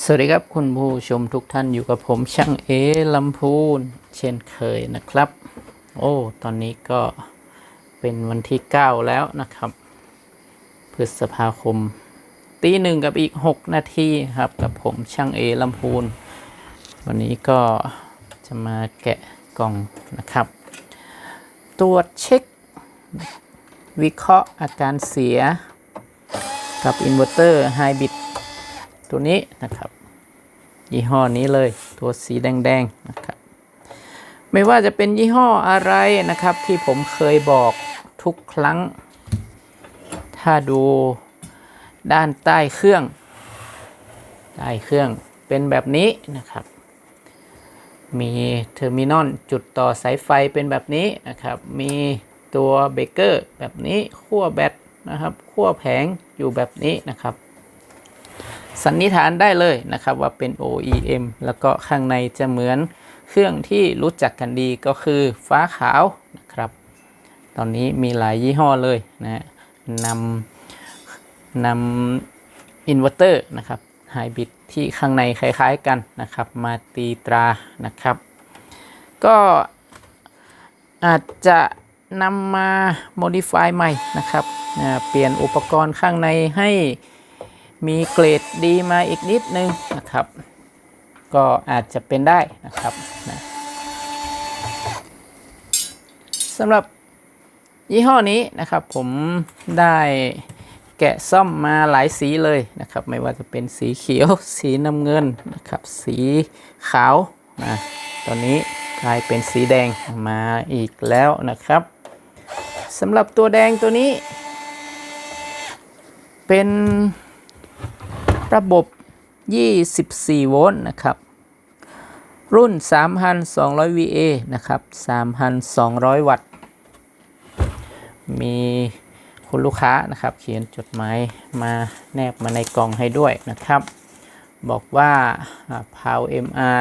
สวัสดีครับคุณผู้ชมทุกท่านอยู่กับผมช่างเอลำพูนเช่นเคยนะครับ โอ้ตอนนี้ก็เป็นวันที่ 9 แล้วนะครับ พฤษภาคมตีหนึ่งกับอีก 6 นาทีครับ กับผมช่างเอลำพูนวันนี้ก็จะมาแกะกล่องนะครับ ตรวจเช็ค วิเคราะห์อาการเสียกับอินเวอร์เตอร์ไฮบริด ตัวนี้นะครับ ยี่ห้อนี้เลยตัวสีแดงๆนะครับ ไม่ว่าจะเป็นยี่ห้ออะไรนะครับ ที่ผมเคยบอกทุกครั้ง ถ้าดูด้านใต้เครื่องใต้เครื่องเป็นแบบนี้นะครับ มีเทอร์มินอลจุดต่อสายไฟเป็นแบบนี้นะครับ มีตัวเบเกอร์แบบนี้ขั้วแบตนะครับขั้วแผงอยู่แบบนี้นะครับ สันนิษฐานได้เลยนะครับว่าเป็น OEM แล้วก็ข้างในจะเหมือนเครื่องที่รู้จักกันดีก็คือฟ้าขาวนะครับ ตอนนี้มีหลายยี่ห้อเลยนะนำนำอินเวอร์เตอร์นะครับไฮบริดที่ข้างในคล้ายๆกันนะครับ มาตีตรานะครับ ก็อาจจะนำมา modify ใหม่นะครับ เปลี่ยนอุปกรณ์ข้างในให้ มีเกรดดีมาอีกนิดนึงนะครับ ก็อาจจะเป็นได้นะครับนะสำหรับยี่ห้อนี้นะครับผมได้แกะซ่อมมาหลายสีเลยนะครับ ไม่ว่าจะเป็นสีเขียว สีน้ำเงินนะครับ สีขาวนะตอนนี้กลายเป็นสีแดงมาอีกแล้วนะครับสำหรับตัวแดงตัวนี้ เป็น ระบบ 24 โวลต์นะครับ รุ่น 3,200 VA นะครับ 3,200 วัตต์ มีคุณลูกค้านะครับ เขียนจดหมายมาแนบมาในกล่องให้ด้วยนะครับ บอกว่าอ่า Power MR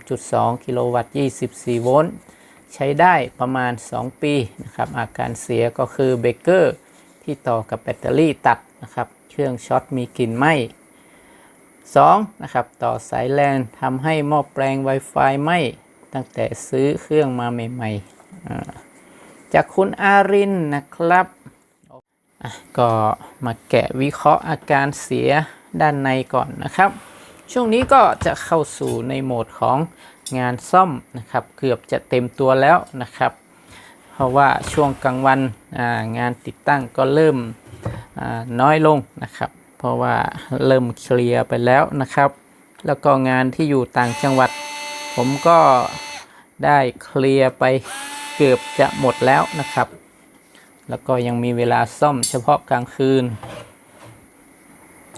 3.2 กิโลวัตต์ 24 โวลต์ ใช้ได้ประมาณ 2 ปีนะครับ อาการเสียก็คือเบรกเกอร์ที่ต่อกับแบตเตอรี่ตัดนะครับ เครื่องช็อตมีกลิ่นไหม้ 2. นะครับต่อสายแลนทำให้หม้อแปลง Wi-Fi ไหม้ตั้งแต่ซื้อเครื่องมาใหม่ๆจากคุณอารินนะครับก็มาแกะวิเคราะห์อาการเสียด้านในก่อนนะครับ ช่วงนี้ก็จะเข้าสู่ในโหมดของงานซ่อมนะครับ เกือบจะเต็มตัวแล้วนะครับ เพราะว่าช่วงกลางวันงานติดตั้งก็เริ่มน้อยลงนะครับ เพราะว่าเริ่มเคลียร์ไปแล้วนะครับ แล้วก็งานที่อยู่ต่างจังหวัด ผมก็ได้เคลียร์ไปเกือบจะหมดแล้วนะครับ แล้วก็ยังมีเวลาซ่อมเฉพาะกลางคืน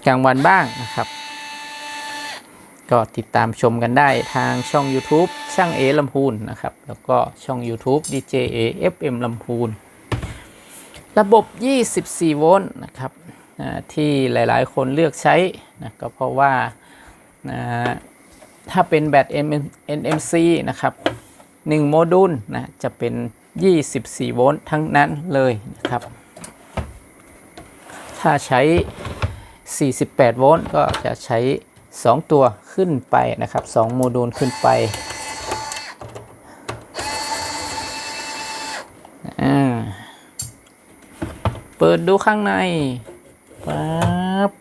กลางวันบ้างนะครับ ก็ติดตามชมกันได้ทางช่อง YouTube ช่างเอลำพูนนะครับ แล้วก็ช่อง YouTube DJ A FM ลำพูนระบบ 24 โวลต์นะครับ ที่หลายๆ คนเลือกใช้นะก็เพราะว่าถ้าเป็นแบต NMC นะครับ1โมดูลนะจะเป็น 24 โวลต์ทั้งนั้นเลยนะครับ ถ้าใช้ 48 โวลต์ก็จะใช้ 2 ตัวขึ้นไปนะครับ 2 โมดูลขึ้นไปเปิดดูข้างใน ปั๊บ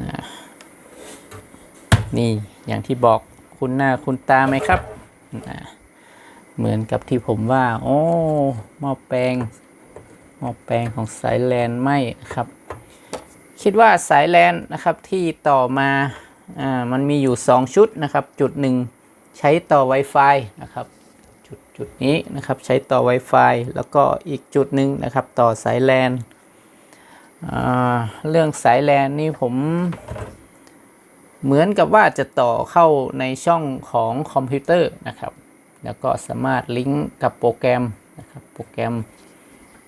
นะนี่อย่างที่บอกคุณหน้าคุณตาไหมครับนะเหมือนกับที่ผมว่า โอ้หม้อแปลงหม้อแปลงของสายแลนไหมนะครับ คิดว่าสายแลนนะครับที่ต่อมาอ่ามันมีอยู่ 2 ชุดนะครับ จุดหนึ่งใช้ต่อ Wi-Fi นะครับ จุดจุดนี้นะครับใช้ต่อ Wi-Fi แล้วก็อีกจุดหนึ่งนะครับต่อสายแลน เรื่องสายแลนนี่ผม เหมือนกับว่าจะต่อเข้าในช่องของคอมพิวเตอร์นะครับ แล้วก็สามารถลิงก์กับโปรแกรมนะครับโปรแกรม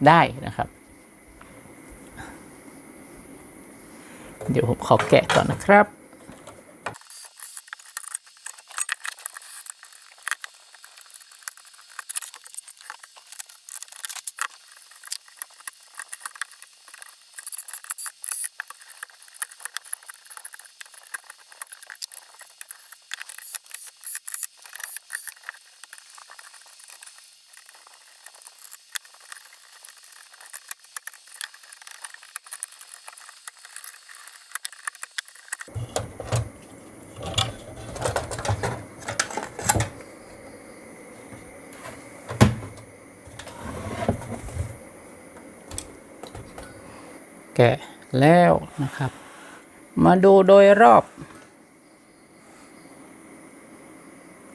ได้นะครับ เดี๋ยวผมขอแกะก่อนนะครับ กะแล้วนะครับ มาดูโดยรอบ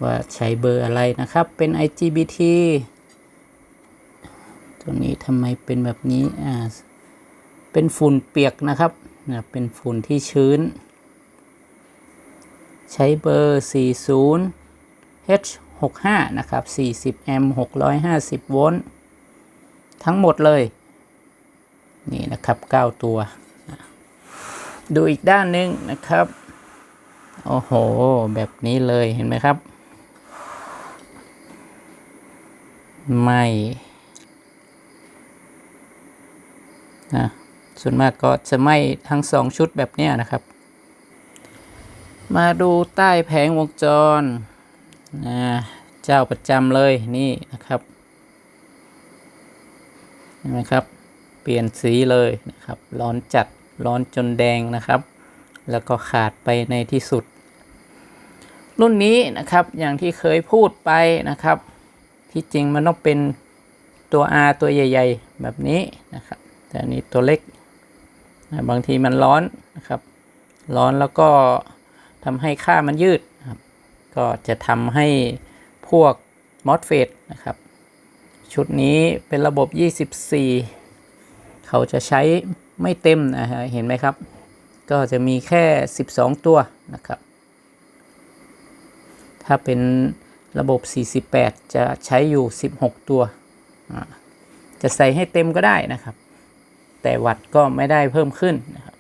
ว่าใช้เบอร์อะไรนะครับ เป็น IGBT ตัวนี้ทำไมเป็นแบบนี้อ่าเป็นฝุ่นเปียกนะครับนะเป็นฝุ่นที่ชื้น ใช้เบอร์ 40 H65 นะครับ 40 แอมป์ 650 โวลต์ ทั้งหมดเลย นี่นะครับ 9 ตัว ดูอีกด้านหนึ่งนะครับ โอ้โห แบบนี้เลยเห็นไหมครับ ไม่นะส่วนมากก็จะไหม่ทั้งสองชุดแบบนี้นะครับ มาดูใต้แผงวงจรนะเจ้าประจำเลยนี่นะครับเห็นไหมครับ ปลี่ยนสีเลยนะครับ ร้อนจัดร้อนจนแดงนะครับ แล้วก็ขาดไปในที่สุด รุ่นนี้นะครับอย่างที่เคยพูดไปนะครับ ที่จริงมันต้องเป็นตัว R ตัวใหญ่ ๆ แบบนี้นะครับ แต่นี้ตัวเล็กนะบางทีมันร้อนนะครับ ร้อนแล้วก็ทำให้ค่ามันยืดครับ ก็จะทำให้พวกมอสเฟตนะครับ ชุดนี้เป็นระบบ 24 เขาจะใช้ไม่เต็มนะฮะเห็นไหมครับ ก็จะมีแค่ 12 ตัวนะครับ ถ้าเป็นระบบ 48 จะใช้อยู่ 16 ตัว จะใส่ให้เต็มก็ได้นะครับ แต่วัดก็ไม่ได้เพิ่มขึ้นนะครับ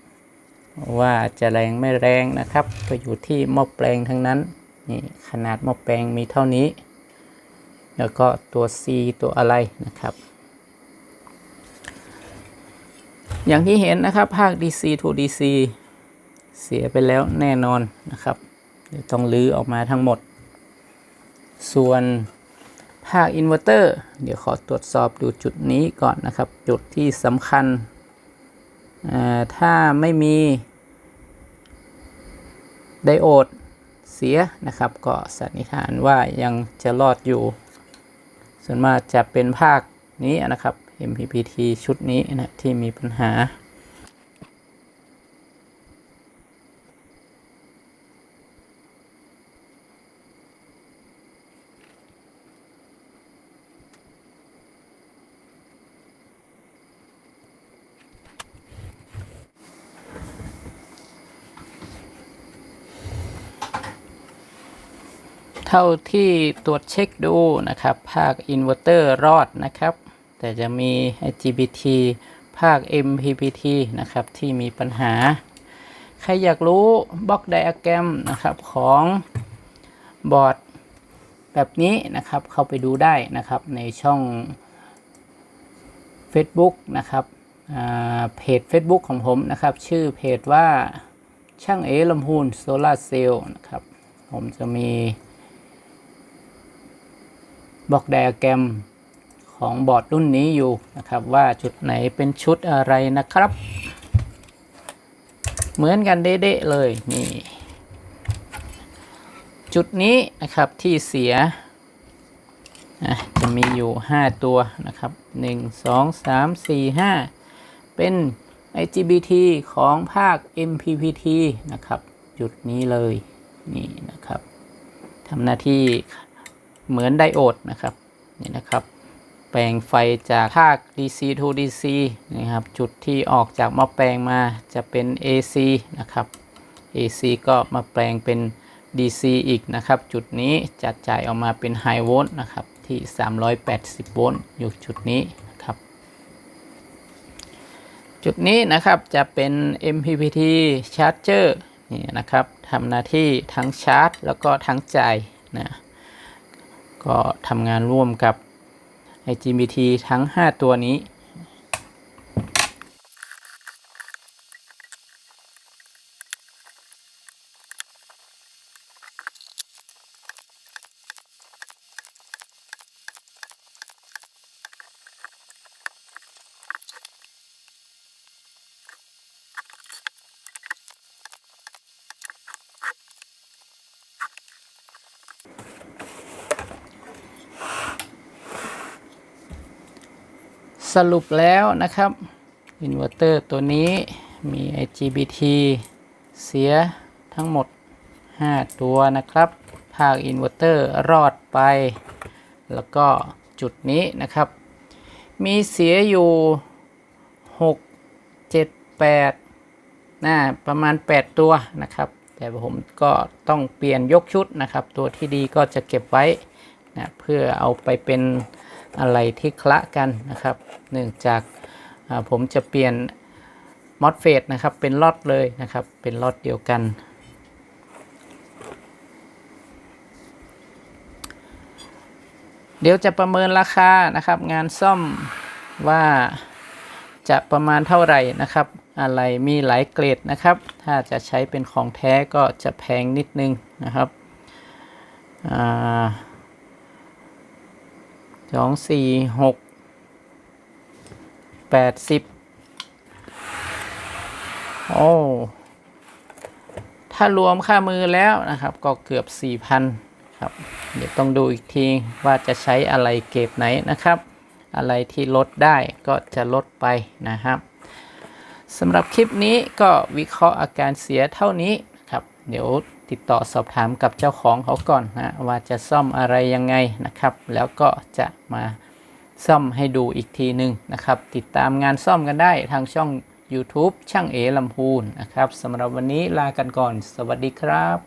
ว่าจะแรงไม่แรงนะครับ ก็อยู่ที่หม้อแปลงทั้งนั้นนี่ขนาดหม้อแปลงมีเท่านี้ แล้วก็ตัว C ตัวอะไรนะครับ อย่างที่เห็นนะครับภาค DC to DC เสียไปแล้วแน่นอนนะครับต้องลื้อออกมาทั้งหมด ส่วนภาคอินเวอร์เตอร์เดี๋ยวขอตรวจสอบดูจุดนี้ก่อนนะครับ จุดที่สำคัญ ถ้าไม่มีไดโอดเสียนะครับ ก็สันนิษฐานว่ายังจะรอดอยู่ ส่วนมากจะเป็นภาคนี้นะครับ MPPT ชุดนี้นะที่มีปัญหา เท่าที่ตรวจเช็คดูนะครับ ภาคอินเวอร์เตอร์รอดนะครับ แต่จะมี IGBT ภาค MPPT นะครับ ที่มีปัญหา ใครอยากรู้บล็อกไดอะแกรมนะครับของบอร์ดแบบนี้นะครับ เข้าไปดูได้นะครับในช่อง Facebook นะครับเพจ Facebook ของผมนะครับ ชื่อเพจว่าช่างเอลำพูนโซลาเซลล์นะครับ ผมจะมีบล็อกไดอะแกรม ของบอร์ดรุ่นนี้อยู่นะครับ ว่าจุดไหนเป็นชุดอะไรนะครับ เหมือนกันเด๊ะๆเลยนี่จุดนี้นะครับที่เสียจะมีอยู่ 5 ตัวนะครับ 1 2 3 4 5 เป็น IGBT ของภาค MPPT นะครับ จุดนี้เลยนี่นะครับทำหน้าที่เหมือนไดโอดนะครับนี่นะครับ ลงไฟจากภาค DC to DC นะครับ จุดที่ออกจากหม้อแปลงมาจะเป็น AC นะครับ AC ก็มาแปลงเป็น DC อีกนะครับ จุดนี้จัดจ่ายออกมาเป็น High Volt นะครับที่ 380 โวลต์อยู่จุดนี้นะครับ จุดนี้นะครับจะเป็น MPPT Charger นี่นะครับทำหน้าที่ทั้งชาร์จ แล้วก็ทั้งจ่ายนะก็ทำงานร่วมกับ IGBT ทั้ง 5 ตัวนี้ สรุปแล้วนะครับอินเวอร์เตอร์ตัวนี้มี IGBT เสียทั้งหมด 5 ตัวนะครับภาคอินเวอร์เตอร์รอดไป แล้วก็จุดนี้นะครับ มีเสียอยู่ 6 7 8น่าประมาณ 8 ตัวนะครับ แต่ผมก็ต้องเปลี่ยนยกชุดนะครับ ตัวที่ดีก็จะเก็บไว้นะเพื่อเอาไปเป็น อะไรที่คละกันนะครับ เนื่องจากผมจะเปลี่ยนมอสเฟตนะครับ เป็นล็อตเลยนะครับ เป็นล็อตเดียวกันเดี๋ยวจะประเมินราคานะครับ งานซ่อมว่าจะประมาณเท่าไหร่นะครับ อะไรมีหลายเกรดนะครับ ถ้าจะใช้เป็นของแท้ก็จะแพงนิดนึงนะครับอ่า สองสี่หกแปดสิบโอ้ ถ้ารวมค่ามือแล้วนะครับ ก็เกือบ4,000ครับ เดี๋ยวต้องดูอีกทีว่าจะใช้อะไรเกรดไหนนะครับ อะไรที่ลดได้ก็จะลดไปนะครับสำหรับคลิปนี้ก็วิเคราะห์อาการเสียเท่านี้ครับ เดี๋ยว ติดต่อสอบถามกับเจ้าของเขาก่อนนะว่าจะซ่อมอะไรยังไงนะครับ แล้วก็จะมาซ่อมให้ดูอีกทีหนึ่งนะครับ ติดตามงานซ่อมกันได้ทางช่อง YouTube ช่างเอลำพูนนะครับสำหรับวันนี้ลากันก่อน สวัสดีครับ